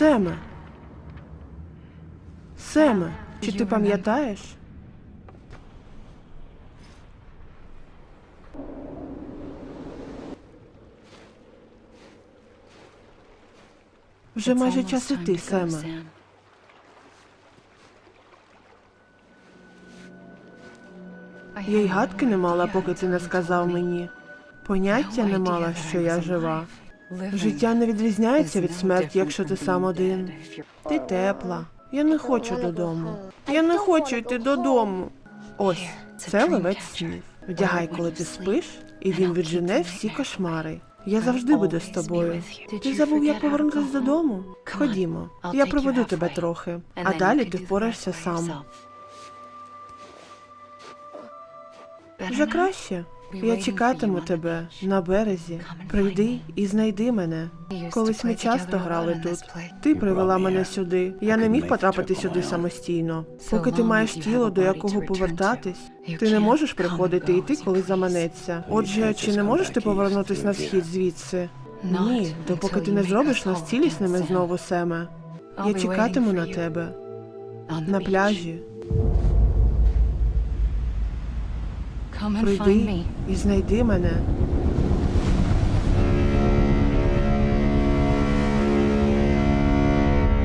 Семе. Семе, чи ти пам'ятаєш? Вже майже час іти, Семе. Я й гадки не мала, поки ти не сказав мені. Поняття не мала, що я жива. Життя не відрізняється від смерті, якщо ти сам один. Ти тепла. Я не хочу додому. Я не хочу йти додому. Ось, це ловець снів. Вдягай, коли ти спиш, і він віджене всі кошмари. Я завжди буду з тобою. Ти забув, як повернутися додому? Ходімо, я проведу тебе трохи, а далі ти впораєшся сам. Вже краще. Я чекатиму тебе на березі. Прийди і знайди мене. Колись ми часто грали тут. Ти привела мене сюди. Я не міг потрапити сюди самостійно. Поки ти маєш тіло, до якого повертатись, ти не можеш приходити і йти, коли заманеться. Отже, чи не можеш ти повернутись на схід звідси? Ні, допоки ти не зробиш нас цілісними знову, Семе. Я чекатиму на тебе на пляжі. Прийди і знайди мене.